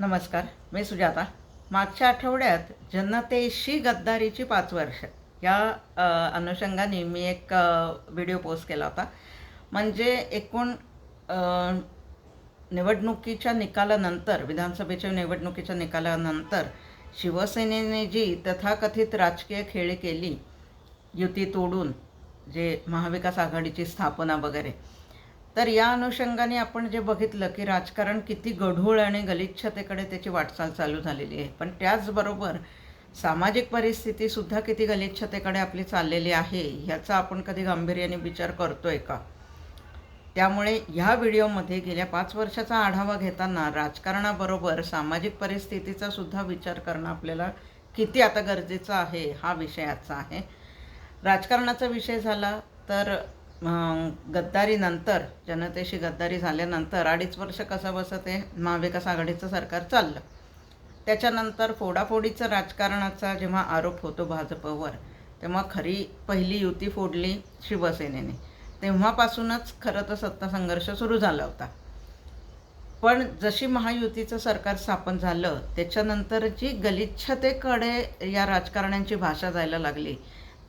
नमस्कार मी सुजाता. मागच्या आठवड्यात जनतेशी गद्दारीची पाच वर्ष. या अनुषंगाने मी एक व्हिडिओ पोस्ट केला होता. म्हणजे एकूण निवडणुकीच्या निकालानंतर विधानसभेच्या निवडणुकीच्या निकालानंतर शिवसेनेने जी तथाकथित राजकीय खेळी केली युती तोडून जे महाविकास आघाडीची स्थापना वगैरे तर या अनुषंगाने आपण जे बघितलं की राजकारण किती गढूळ आणि गलिच्छतेकडे त्याची वाटचाल चालू झालेली आहे. पण त्याचबरोबर सामाजिक परिस्थितीसुद्धा किती गलिच्छतेकडे आपली चाललेली आहे ह्याचा आपण कधी गांभीर्याने विचार करतो आहे का? त्यामुळे ह्या व्हिडिओमध्ये गेल्या पाच वर्षाचा आढावा घेताना राजकारणाबरोबर सामाजिक परिस्थितीचा सुद्धा विचार करणं आपल्याला किती आता गरजेचं आहे हा विषय आजचा आहे. राजकारणाचा विषय झाला तर गद्दारीनंतर जनतेशी गद्दारी झाल्यानंतर अडीच वर्ष कसं बसं ते महाविकास आघाडीचं सरकार चाललं. त्याच्यानंतर फोडाफोडीचं राजकारणाचा जेव्हा आरोप होतो भाजपवर तेव्हा खरी पहिली युती फोडली शिवसेनेने. तेव्हापासूनच खरं तर सत्ता संघर्ष सुरू झाला होता. पण जशी महायुतीचं सरकार स्थापन झालं त्याच्यानंतर जी गलिच्छतेकडे या राजकारण्यांची भाषा जायला लागली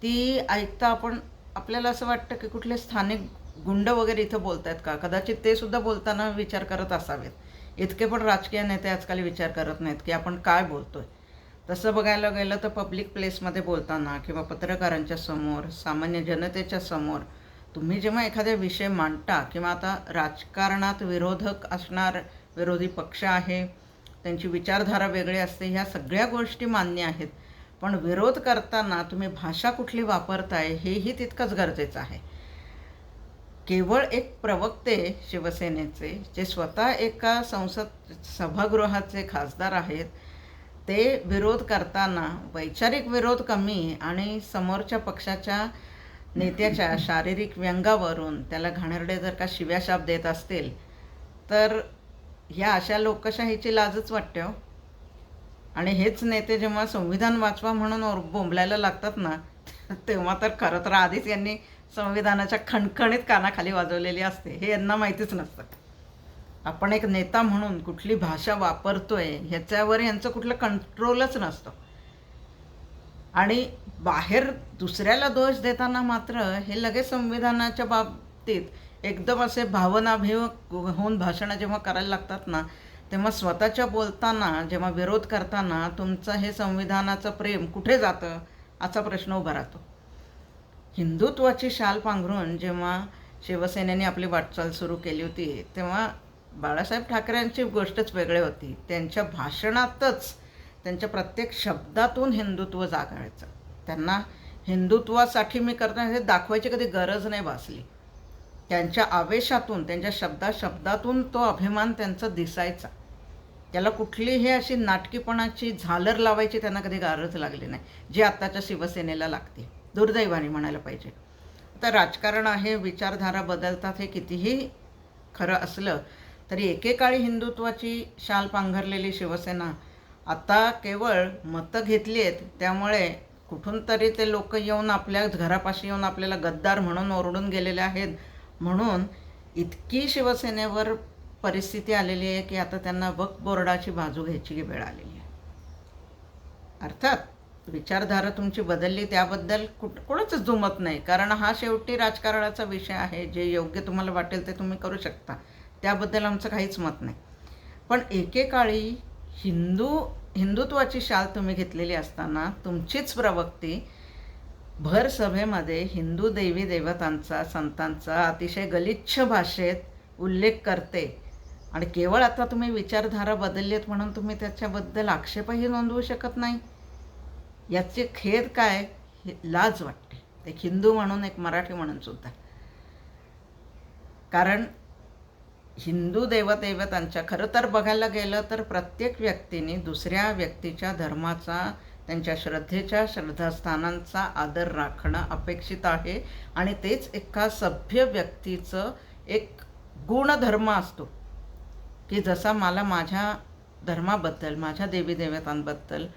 ती ऐकता आपण आपल्याला असं वाटतं की कुठले स्थानिक गुंड वगैरे इथं बोलत आहेत का? कदाचित ते सुद्धा बोलताना विचार करत असावेत. इतके पण राजकीय नेते आजकाल विचार करत नाहीत की आपण काय बोलतोय. तसं बघायला गेलं तर पब्लिक प्लेसमध्ये बोलताना किंवा पत्रकारांच्या समोर सामान्य जनतेच्या समोर तुम्ही जेव्हा एखादा विषय मांडता किंवा आता राजकारणात विरोधक असणार विरोधी पक्ष आहे त्यांची विचारधारा वेगळी असते ह्या सगळ्या गोष्टी मान्य आहेत. पण विरोध करताना तुम्ही भाषा कुठली वापरताय हेही तितकंच गरजेचं आहे. केवळ एक प्रवक्ते शिवसेनेचे जे स्वतः एका संसद सभागृहाचे खासदार आहेत ते विरोध करताना वैचारिक विरोध कमी आणि समोरच्या पक्षाच्या नेत्याच्या शारीरिक व्यंगावरून त्याला घाणेरडे जर का शिव्याशाप देत असतील तर ह्या अशा लोकशाहीची लाजच वाटते हो. आणि हेच नेते जेव्हा संविधान वाचवा म्हणून बोंबलायला लागतात ना तेव्हा तर खरं तर आधीच यांनी संविधानाच्या खणखणीत कानाखाली वाजवलेली असते हे यांना माहितीच नसतं. आपण एक नेता म्हणून कुठली भाषा वापरतोय ह्याच्यावर यांचं कुठलं कंट्रोलच नसतं. आणि बाहेर दुसऱ्याला दोष देताना मात्र हे लगेच संविधानाच्या बाबतीत एकदम असे भावनाभिव होऊन भाषणं जेव्हा करायला लागतात ना तेव्हा स्वतःच्या बोलताना जेव्हा विरोध करताना तुमचं हे संविधानाचं प्रेम कुठे जातं असा प्रश्न उभा राहतो. हिंदुत्वाची शाल पांघरून जेव्हा शिवसेनेने आपली वाटचाल सुरू केली होती तेव्हा बाळासाहेब ठाकरेंची गोष्टच वेगळी होती. त्यांच्या भाषणातच त्यांच्या प्रत्येक शब्दातून हिंदुत्व जागायचं त्यांना हिंदुत्वासाठी मी करताना हे दाखवायची कधी गरज नाही भासली. त्यांच्या आवेशातून त्यांच्या शब्दा शब्दातून तो अभिमान त्यांचा दिसायचा. त्याला कुठलीही अशी नाटकीपणाची झालर लावायची त्यांना कधी गारज लागली नाही जी आत्ताच्या शिवसेनेला लागते. दुर्दैवाने म्हणायला पाहिजे. आता राजकारण आहे विचारधारा बदलतात हे कितीही खरं असलं तरी एकेकाळी हिंदुत्वाची शाल पांघरलेली शिवसेना आता केवळ मतं घेतली आहेत त्यामुळे कुठून तरी ते लोक येऊन आपल्या घरापाशी येऊन आपल्याला गद्दार म्हणून ओरडून गेलेले आहेत म्हणून इतकी शिवसेनेवर परिस्थिती आलेली आहे की आता त्यांना वक्फ बोर्डाची बाजू घ्यायची वेळ आलेली आहे. अर्थात विचारधारा तुमची बदलली त्याबद्दल कुठ कोणच जुमत नाही. कारण हा शेवटी राजकारणाचा विषय आहे. जे योग्य तुम्हाला वाटेल ते तुम्ही करू शकता. त्याबद्दल आमचं काहीच मत नाही. पण एकेकाळी हिंदू हिंदुत्वाची शाल तुम्ही घेतलेली असताना तुमचीच प्रवक्ती भर सभेमध्ये हिंदू देवी देवतांचा संतांचा अतिशय गलिच्छ भाषेत उल्लेख करते. आणि केवळ आता तुम्ही विचारधारा बदलली आहेत म्हणून तुम्ही त्याच्याबद्दल आक्षेपही नोंदवू शकत नाही. याचे खेद काय? लाज वाटते. एक हिंदू म्हणून एक मराठी म्हणून सुद्धा. कारण हिंदू देवदेवतांच्या खरं तर बघायला गेलं तर प्रत्येक व्यक्तीने दुसऱ्या व्यक्तीच्या धर्माचा त्यांच्या श्रद्धेच्या श्रद्धास्थानांचा आदर राखणं अपेक्षित आहे आणि तेच एका सभ्य व्यक्तीचं एक गुणधर्म असतो. की जसा मला माझ्या धर्माबद्दल माझ्या देवी देवतांबद्दल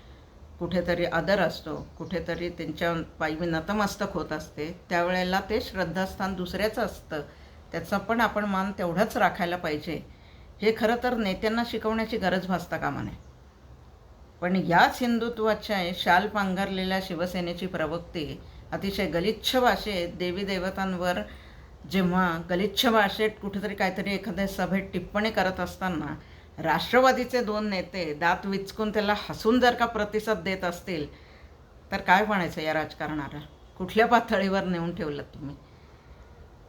कुठेतरी आदर असतो कुठेतरी त्यांच्या पायी मी नतमस्तक होत असते त्यावेळेला ते श्रद्धास्थान दुसऱ्याचं असतं. त्याचा पण आपण मान तेवढाच राखायला पाहिजे. हे खरं तर नेत्यांना शिकवण्याची गरज भासता कामा नये. पण याच हिंदुत्वाच्या शाल पांघरलेल्या शिवसेनेची प्रवक्ती अतिशय गलिच्छ भाषेत देवी देवतांवर जेव्हा गलिच्छ भाषेत कुठेतरी काहीतरी एखाद्या सभेत टिप्पणी करत असताना राष्ट्रवादीचे दोन नेते दात विचकून त्याला हसून जर का प्रतिसाद देत असतील तर काय म्हणायचं या राजकारणाला? कुठल्या पातळीवर नेऊन ठेवलं तुम्ही?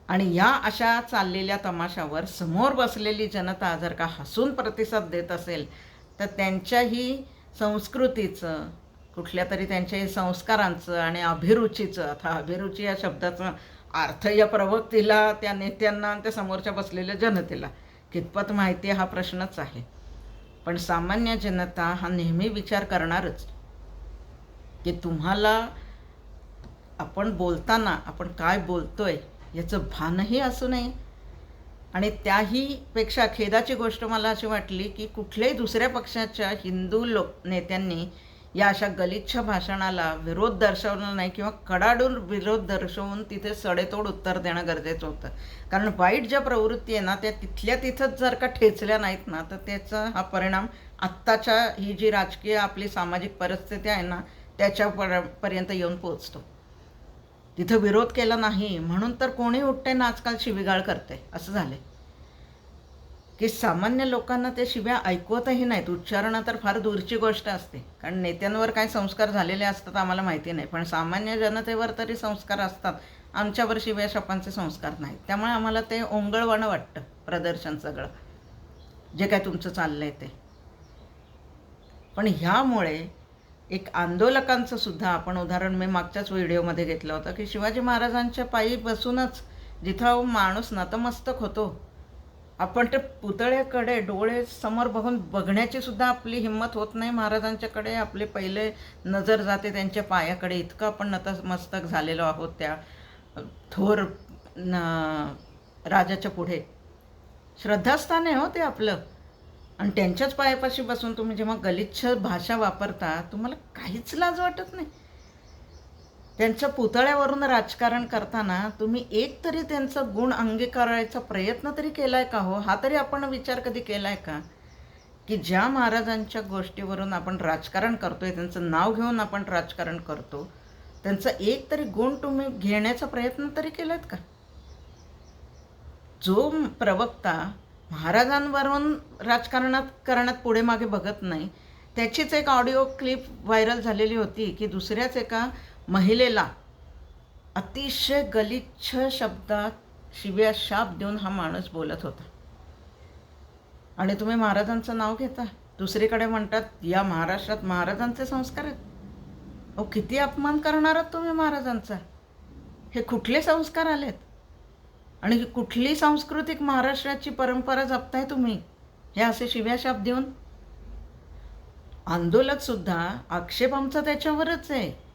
आणि या अशा चाललेल्या तमाशावर समोर बसलेली जनता जर का हसून प्रतिसाद देत असेल तर त्यांच्याही संस्कृतीचं कुठल्या तरी त्यांच्या संस्कारांचं आणि अभिरुचीचं आता अभिरुची या शब्दाचा अर्थ या प्रवक्तीला त्या नेत्यांना आणि त्या समोरच्या बसलेल्या जनतेला कितपत माहिती आहे हा प्रश्नच आहे. पण सामान्य जनता हा नेहमी विचार करणारच की तुम्हाला आपण बोलताना आपण काय बोलतोय याचं भानही असू नये. आणि त्याही पेक्षा खेदाची गोष्ट मला अशी वाटली की कुठल्याही दुसऱ्या पक्षाच्या हिंदू लोक नेत्यांनी या अशा गलिच्छ भाषणाला विरोध दर्शवला नाही किंवा कडाडून विरोध दर्शवून तिथे सडेतोड उत्तर देणं गरजेचं होतं. कारण वाईट ज्या प्रवृत्ती आहे ना त्या तिथल्या तिथंच जर का ठेचल्या नाहीत ना तर त्याचा हा परिणाम आत्ताच्या ही जी राजकीय आपली सामाजिक परिस्थिती आहे ना त्याच्या पर पर्यंत येऊन पोचतो तिथं विरोध केला नाही म्हणून तर कोणी उठते ना आजकाल शिवीगाळ करते असं झाले की सामान्य लोकांना ते शिव्या ऐकवतही नाहीत उच्चारणं तर फार दूरची गोष्ट असते. कारण नेत्यांवर काय संस्कार झालेले असतात आम्हाला माहिती नाही पण सामान्य जनतेवर तरी संस्कार असतात. आमच्यावर शिव्या शपांचे संस्कार नाहीत. त्यामुळे आम्हाला ते ओंगळवणं वाटतं प्रदर्शन सगळं. जे काय तुमचं चाललं आहे ते. पण ह्यामुळे एक आंदोलकांचं सुद्धा आपण उदाहरण मी मागच्याच व्हिडिओमध्ये घेतलं होतं की शिवाजी महाराजांच्या पायी बसूनच जिथं माणूस नतमस्तक होतो आपण ते पुतळ्याकडे डोळे समोर बघून बघण्याची सुद्धा आपली हिंमत होत नाही महाराजांच्याकडे. आपले पहिले नजर जाते त्यांच्या पायाकडे. इतकं आपण नतमस्तक झालेलो आहोत त्या थोर न राजाच्या पुढे. श्रद्धास्थान आहे हो ते आपलं. आणि त्यांच्याच पायापाशी बसून तुम्ही जेव्हा गलिच्छ भाषा वापरता तुम्हाला काहीच लाज वाटत नाही. त्यांच्या पुतळ्यावरून राजकारण करताना तुम्ही एक तरी त्यांचा गुण अंगीकारायचा प्रयत्न तरी केला आहे का हो? हा तरी आपण विचार कधी केला आहे का? की ज्या महाराजांच्या गोष्टीवरून आपण राजकारण करतोय त्यांचं नाव घेऊन आपण राजकारण करतो त्यांचा एक तरी गुण तुम्ही घेण्याचा प्रयत्न तरी केलात का? जो प्रवक्ता महाराजांवरून राजकारणात करण्यात पुढे मागे बघत नाही. त्याचीच एक ऑडिओ क्लिप व्हायरल झालेली होती की दुसऱ्याच एका महिलेला अतिशय गलिच्छ शब्दात शिव्या शाप देऊन हा माणूस बोलत होता. आणि तुम्ही महाराजांचं नाव घेता. दुसरीकडे म्हणतात या महाराष्ट्रात महाराजांचे संस्कार आहेत. अहो किती अपमान करणार आहात तुम्ही महाराजांचा? हे कुठले संस्कार आलेत? आणि कुठली सांस्कृतिक महाराष्ट्राची परंपरा जपताय तुम्ही? हे असे शिव्याशाप देऊन? आंदोलकसुद्धा आक्षेप आमचा त्याच्यावरच आहे.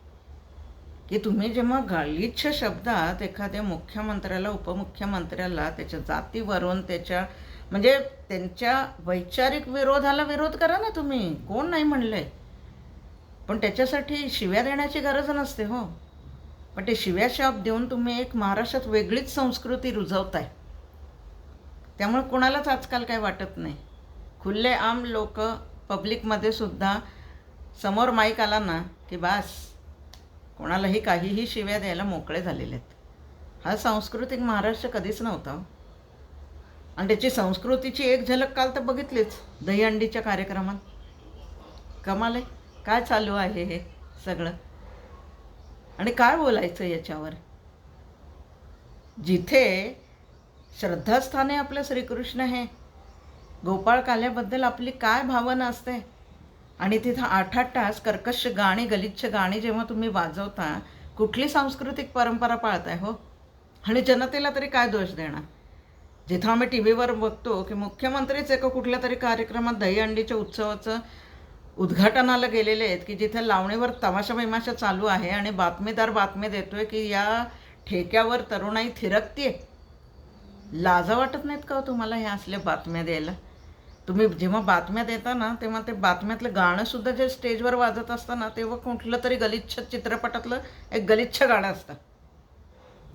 की तुम्ही जेव्हा गालिच्छ शब्दात एखाद्या मुख्यमंत्र्याला उपमुख्यमंत्र्याला त्याच्या जातीवरून त्याच्या म्हणजे त्यांच्या वैचारिक विरोधाला विरोध करा ना तुम्ही. कोण नाही म्हणलंय. पण त्याच्यासाठी शिव्या देण्याची गरज नसते हो. पण ते शिव्या शाप देऊन तुम्ही एक महाराष्ट्रात वेगळीच संस्कृती रुजवताय. त्यामुळे कोणालाच आजकाल काय वाटत नाही. खुल्ले आम लोक पब्लिकमध्ये सुद्धा समोर माईक आला ना की बास कोणालाही काहीही शिव्या द्यायला मोकळे झालेले आहेत. हा सांस्कृतिक महाराष्ट्र कधीच नव्हता. आणि त्याची संस्कृतीची एक झलक काल तर बघितलीच दहीहंडीच्या कार्यक्रमात. कमाल आहे. काय चालू आहे हे सगळं? आणि काय बोलायचं याच्यावर? जिथे श्रद्धास्थाने आपलं श्रीकृष्ण हे गोपाळ काल्याबद्दल आपली काय भावना असते? आणि तिथं आठ आठ तास कर्कश गाणी गलिच्छ गाणी जेव्हा तुम्ही वाजवता कुठली सांस्कृतिक परंपरा पाळताय हो? आणि जनतेला तरी काय दोष देणार? जिथं आम्ही टी व्हीवर बघतो की मुख्यमंत्रीच एका कुठल्या तरी कार्यक्रमात दहीहंडीच्या उत्सवाचं उद्घाटनाला गेलेले आहेत की जिथे लावणीवर तमाशा बैमाशा चालू आहे आणि बातमीदार बातमी देतोय की या ठेक्यावर तरुणाई थिरकते लाजा वाटत नाहीत का हो तुम्हाला ह्या असल्या बातम्या द्यायला? तुम्ही जेव्हा बातम्या देता ना तेव्हा ते बातम्यातलं गाणंसुद्धा जे स्टेजवर वाजत असतं ना तेव्हा कुठलं तरी गलिच्छ चित्रपटातलं एक गलिच्छ गाणं असतं.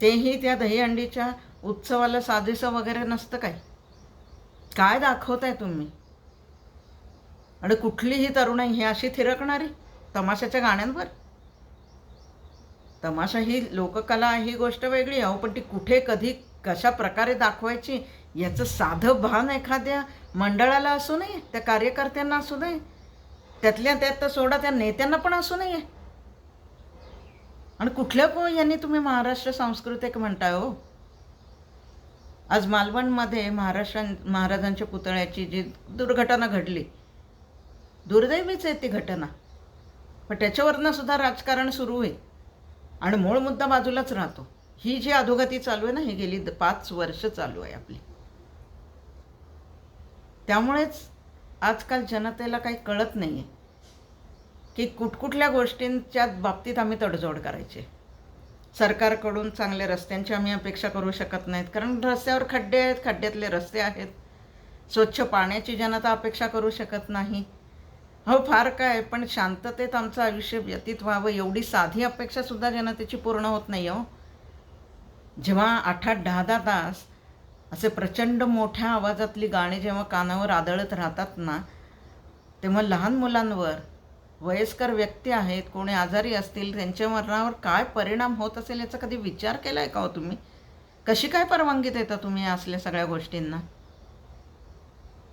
तेही त्या दहीहंडीच्या उत्सवाला साजेसं वगैरे नसतं काय काय दाखवताय तुम्ही? आणि कुठलीही तरुणाई ही अशी थिरकणारी? तमाशाच्या गाण्यांवर? तमाशा ही लोककला ही गोष्ट वेगळी अहो पण ती कुठे कधी कशा प्रकारे दाखवायची याचं साधं भान एखाद्या मंडळाला असू नये त्या कार्यकर्त्यांना असू नये त्यातल्या त्यात तर सोडा त्या नेत्यांना पण असू नये. आणि कुठल्या को यांनी तुम्ही महाराष्ट्र सांस्कृतिक म्हणताय हो? आज मालवणमध्ये महाराष्ट्र महाराजांच्या पुतळ्याची जी दुर्घटना घडली दुर्दैवीच आहे ती घटना. पण त्याच्यावरनं सुद्धा राजकारण सुरू होईल आणि मूळ मुद्दा बाजूलाच राहतो. ही जी अधोगती चालू आहे ना ही गेली द- पाच वर्ष चालू आहे आपली. त्यामुळेच आजकाल जनतेला काही कळत नाही आहे की कुठकुठल्या गोष्टींच्या बाबतीत आम्ही तडजोड करायचे. सरकारकडून चांगल्या रस्त्यांची आम्ही अपेक्षा करू शकत नाहीत. कारण रस्त्यावर खड्डे आहेत खड्ड्यातले रस्ते आहेत. स्वच्छ पाण्याची जनता अपेक्षा करू शकत नाही. हो फार काय पण शांततेत आमचं आयुष्य व्यतीत व्हावं एवढी साधी अपेक्षासुद्धा जनतेची पूर्ण होत नाही हो. जेव्हा आठ आठ दहा दहा तास असे प्रचंड मोठ्या आवाजातली गाणी जेव्हा कानावर आदळत राहतात ना तेव्हा लहान मुलांवर वयस्कर व्यक्ती आहेत कोणी आजारी असतील त्यांच्या मरणावर काय परिणाम होत असेल याचा कधी विचार केला आहे का हो तुम्ही? कशी काय परवानगी देता तुम्ही असल्या सगळ्या गोष्टींना?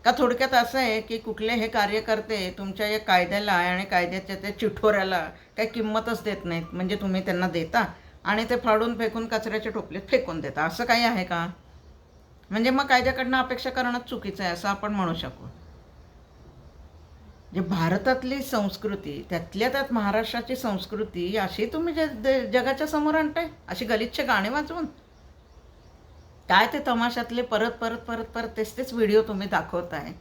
का थोडक्यात असं आहे की कुठले हे कार्यकर्ते तुमच्या या कायद्याला आणि कायद्याच्या त्या चिठोऱ्याला काही किंमतच देत नाहीत. म्हणजे तुम्ही त्यांना देता आणि ते फाडून फेकून कचऱ्याच्या टोपलीत फेकून देता. असं काही आहे का? म्हणजे मग कायद्याकडनं अपेक्षा करणं चुकीचं आहे असं आपण म्हणू शकू. जे भारतातली संस्कृती त्यातल्या त्यात महाराष्ट्राची संस्कृती अशी तुम्ही जे जगाच्या समोर आणताय अशी गलिच्छ गाणी वाजवून. काय ते तमाशातले परत परत परत परत तेच तेच व्हिडिओ तुम्ही दाखवताय.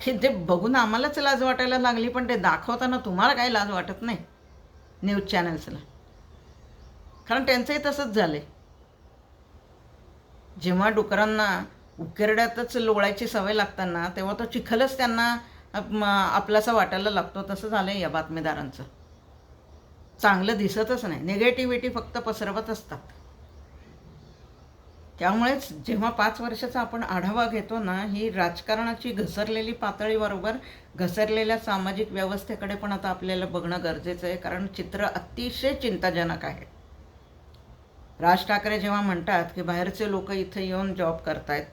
की ते बघून आम्हालाच लाज वाटायला लागली पण ते दाखवताना तुम्हाला काही लाज वाटत नाही न्यूज चॅनल्सला कारण त्यांचंही तसंच झालंय. जेव्हा डुकरांना उकेरड्यातच लोळायची सवय लागताना तेव्हा तो चिखलच त्यांना आपलासा वाटायला लागतो तसं झालं आहे या बातमीदारांचं. चांगलं दिसतच नाही. निगेटिव्हिटी फक्त पसरवत असतात. त्यामुळेच जेव्हा पाच वर्षाचा आपण आढावा घेतो ना ही राजकारणाची घसरलेली पातळीबरोबर घसरलेल्या सामाजिक व्यवस्थेकडे पण आता आपल्याला बघणं गरजेचं आहे. कारण चित्र अतिशय चिंताजनक आहे. राज ठाकरे जेव्हा म्हणतात की बाहेरचे लोक इथं येऊन जॉब करतायत.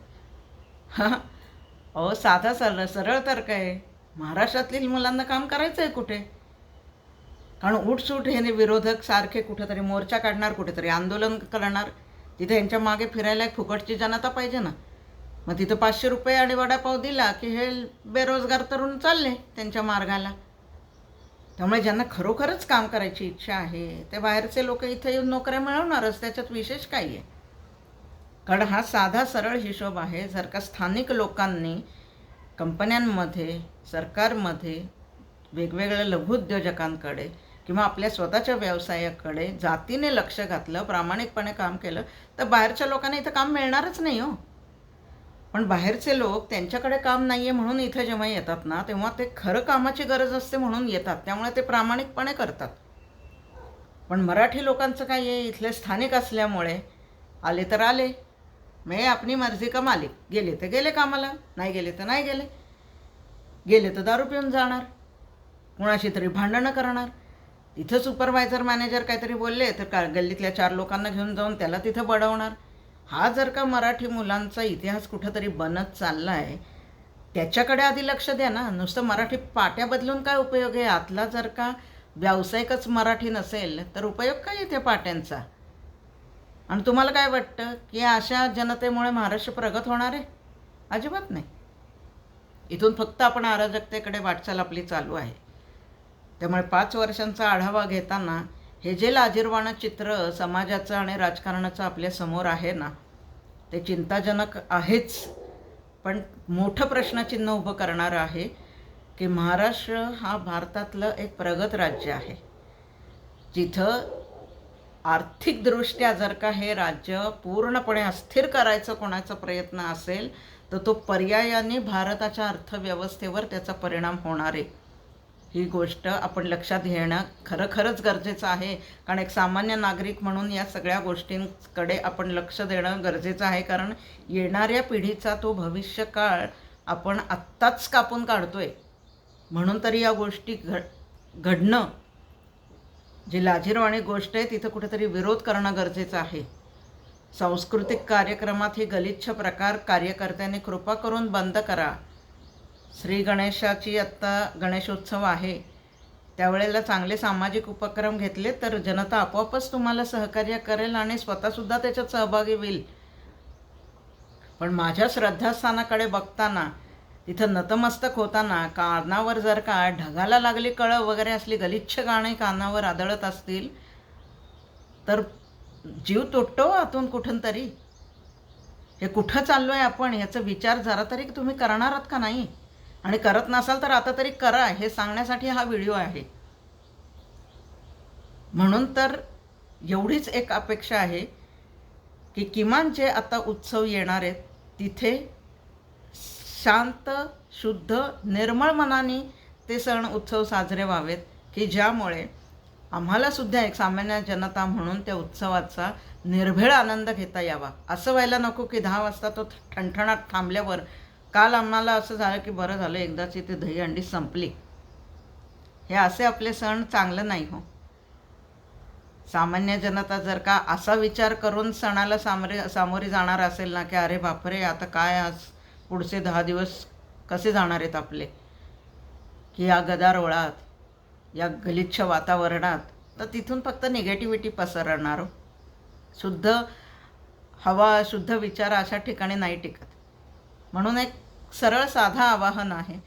हां? अहो साधा सरळ सरळ तर्क आहे. महाराष्ट्रातील मुलांना काम करायचं आहे कुठे? कारण उठसूट हे विरोधक सारखे कुठेतरी मोर्चा काढणार कुठेतरी आंदोलन करणार. तिथे यांच्या मागे फिरायला एक फुकटची जनता पाहिजे ना. मग तिथं पाचशे रुपये आणि वडापाव दिला की हे बेरोजगार तरुण चालले त्यांच्या मार्गाला. त्यामुळे ज्यांना खरोखरच काम करायची इच्छा आहे ते बाहेरचे लोक इथे येऊन नोकऱ्या मिळवणारच त्याच्यात विशेष काही आहे. कारण हा साधा सरळ हिशोब आहे जर का स्थानिक लोकांनी कंपन्यांमध्ये सरकारमध्ये वेगवेगळ्या लघुउद्योजकांकडे किंवा आपल्या स्वतःच्या व्यवसायाकडे जातीने लक्ष घातलं प्रामाणिकपणे काम केलं तर बाहेरच्या लोकांना इथं काम मिळणारच नाही हो. पण बाहेरचे लोक त्यांच्याकडे काम नाही आहे म्हणून इथं जेव्हा येतात ना तेव्हा ते खरं कामाची गरज असते म्हणून येतात. त्यामुळे ते प्रामाणिकपणे करतात. पण मराठी लोकांचं काय आहे? इथले स्थानिक असल्यामुळे आले तर आले. मे आपली मर्जी का मालिक? गेले तर गेले कामाला नाही गेले तर नाही गेले. गेले तर दारू पिऊन जाणार. कुणाशी तरी भांडणं करणार. तिथं सुपरवायझर मॅनेजर काहीतरी बोलले तर का गल्लीतल्या चार लोकांना घेऊन जाऊन त्याला तिथं बडवणार हा जर का मराठी मुलांचा इतिहास कुठंतरी बनत चालला आहे त्याच्याकडे आधी लक्ष द्या ना. नुसतं मराठी पाट्या बदलून काय उपयोग आहे? आतला जर का व्यावसायिकच मराठी नसेल तर उपयोग काय आहे त्या पाट्यांचा? आणि तुम्हाला काय वाटतं की अशा जनतेमुळे महाराष्ट्र प्रगत होणार आहे? अजिबात नाही. इथून फक्त आपण अराजकतेकडे वाटचाल आपली चालू आहे. त्यामुळे पाच वर्षांचा आढावा घेताना हे जे लाजीरवाणं चित्र समाजाचं आणि राजकारणाचं आपल्यासमोर आहे ना ते चिंताजनक आहेच. पण मोठं प्रश्नचिन्ह उभं करणारं आहे की महाराष्ट्र हा भारतातलं एक प्रगत राज्य आहे. जिथं आर्थिकदृष्ट्या जर का हे राज्य पूर्णपणे अस्थिर करायचं कोणाचा प्रयत्न असेल तर तो पर्यायाने भारताच्या अर्थव्यवस्थेवर त्याचा परिणाम होणार आहे. ही गोष्ट आपण लक्षात घेणं खरं खरंच गरजेचं आहे. कारण एक सामान्य नागरिक म्हणून या सगळ्या गोष्टींकडे आपण लक्ष देणं गरजेचं आहे. कारण येणाऱ्या पिढीचा तो भविष्यकाळ आपण आत्ताच कापून काढतोय. म्हणून तरी या गोष्टी घड घडणं जी लाजीरवाणी गोष्ट आहे तिथं कुठेतरी विरोध करणं गरजेचं आहे. सांस्कृतिक कार्यक्रमात ही गलिच्छ प्रकार कार्यकर्त्यांनी कृपा करून बंद करा. श्री गणेशाची आत्ता गणेशोत्सव आहे. त्यावेळेला चांगले सामाजिक उपक्रम घेतले तर जनता आपोआपच तुम्हाला सहकार्य करेल आणि स्वतःसुद्धा त्याच्यात सहभागी होईल. पण माझ्या श्रद्धास्थानाकडे बघताना तिथं नतमस्तक होताना कानावर जर का ढगाला लागली कळं वगैरे असली गलिच्छ गाणी कानावर आदळत असतील तर जीव तुटतो हो आतून कुठून तरी. हे कुठं चाललो आहे आपण? ह्याचा विचार जरा तरी तुम्ही करणार आहात का नाही? आणि करत नसाल तर आता तरी करा हे सांगण्यासाठी हा व्हिडिओ आहे. म्हणून तर एवढीच एक अपेक्षा आहे की किमान जे आता उत्सव येणार आहेत तिथे शांत शुद्ध निर्मळ मनाने ते सण उत्सव साजरे व्हावेत की ज्यामुळे आम्हालासुद्धा एक सामान्य जनता म्हणून त्या उत्सवाचा निर्भेळ आनंद घेता यावा. असं व्हायला नको की दहा वाजता तो ठणठणात थांबल्यावर काल आम्हाला असं झालं की बरं झालं एकदाची ती दहीहंडी संपली. हे असे आपले सण चांगलं नाही हो. सामान्य जनता जर का असा विचार करून सणाला सामोरे सामोरी जाणार असेल ना की अरे बापरे आता काय आज पुढचे दहा दिवस कसे जाणार आहेत आपले? की या गदारोळात या गलिच्छ वातावरणात तर तिथून फक्त निगेटिव्हिटी पसरणार हो. शुद्ध हवा शुद्ध विचार अशा ठिकाणी नाही टिकत. म्हणून एक सरळ साधा आवाहन आहे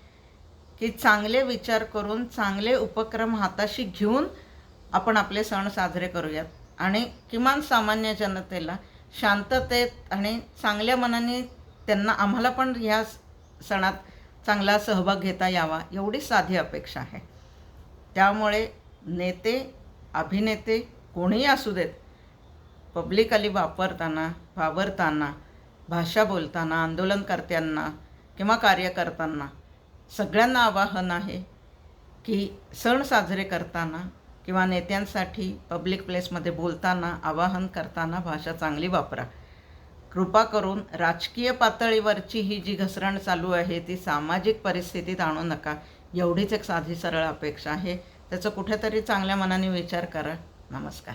की चांगले विचार करून चांगले उपक्रम हाताशी घेऊन आपण आपले सण साजरे करूयात. आणि किमान सामान्य जनतेला शांततेत आणि चांगल्या मनाने त्यांना आम्हाला पण ह्या सणात चांगला सहभाग घेता यावा एवढी साधी अपेक्षा आहे. त्यामुळे नेते अभिनेते कोणीही असू देत पब्लिकली वापरताना वावरताना भाषा बोलताना आंदोलनकर्त्यांना किंवा कार्यकर्त्यांना सगळ्यांना आवाहन आहे की सण साजरे करताना किंवा नेत्यांसाठी पब्लिक प्लेसमध्ये बोलताना आवाहन करताना भाषा चांगली वापरा. कृपा करून राजकीय पातळीवरची ही जी घसरण चालू आहे ती सामाजिक परिस्थितीत आणू नका. एवढीच एक साधी सरळ अपेक्षा आहे. त्याचं कुठेतरी चांगल्या मनाने विचार करा. नमस्कार.